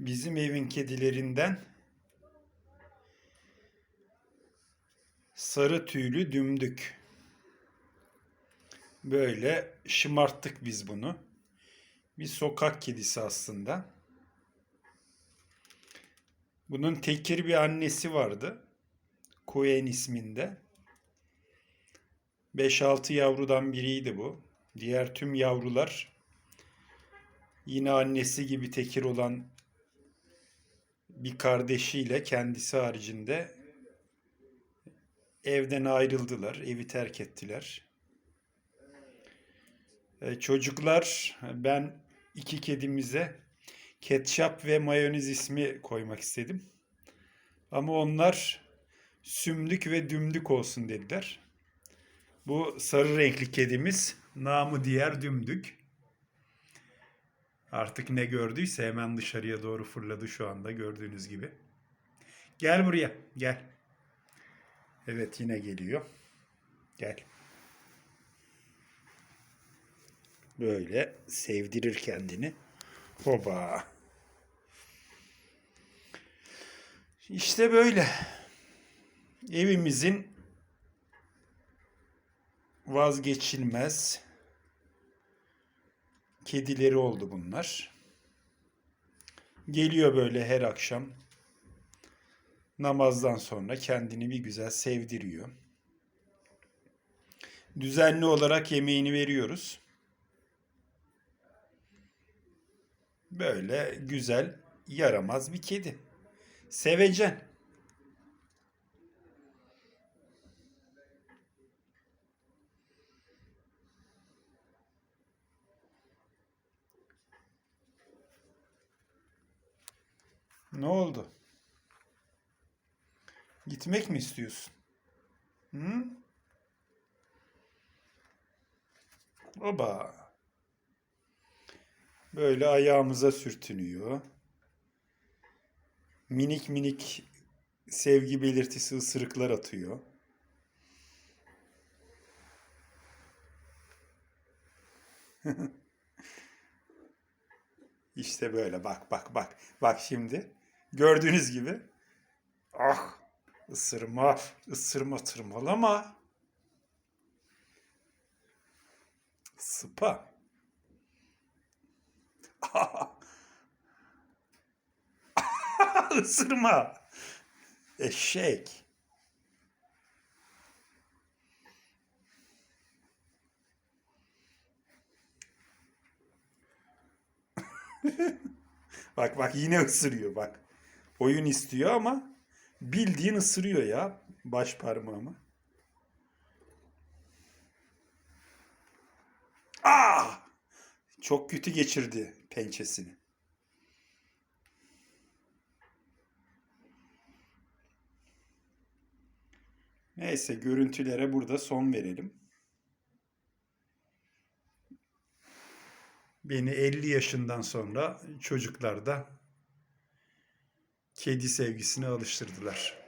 Bizim evin kedilerinden sarı tüylü dümdük. Böyle şımarttık biz bunu. Bir sokak kedisi aslında. Bunun tekir bir annesi vardı. Koen isminde. 5-6 yavrudan biriydi bu. Diğer tüm yavrular yine annesi gibi tekir olan bir kardeşiyle kendisi haricinde evden ayrıldılar, evi terk ettiler. E, çocuklar ben iki kedimize ketçap ve mayonez ismi koymak istedim. Ama onlar sümdük ve dümdük olsun dediler. Bu sarı renkli kedimiz namı diğer dümdük. Artık ne gördüyse hemen dışarıya doğru fırladı şu anda gördüğünüz gibi. Gel buraya, gel. Evet yine geliyor. Gel. Böyle sevdirir kendini. Hoba. İşte böyle. Evimizin vazgeçilmez kedileri oldu bunlar. Geliyor böyle her akşam namazdan sonra kendini bir güzel sevdiriyor. Düzenli olarak yemeğini veriyoruz. Böyle güzel, yaramaz bir kedi. Sevecen. Ne oldu? Gitmek mi istiyorsun? Hı? Oba. Böyle ayağımıza sürtünüyor. Minik minik sevgi belirtisi ısırıklar atıyor. İşte böyle bak bak bak. Bak şimdi. Gördüğünüz gibi. Ah ısırma ısırma tırmalama. Sıpa. Isırma. Eşek. Bak bak yine ısırıyor bak. Oyun istiyor ama bildiğin ısırıyor ya baş parmağımı. Ah! Çok kötü geçirdi pençesini. Neyse görüntülere burada son verelim. Beni 50 yaşından sonra çocuklar da kedi sevgisine alıştırdılar.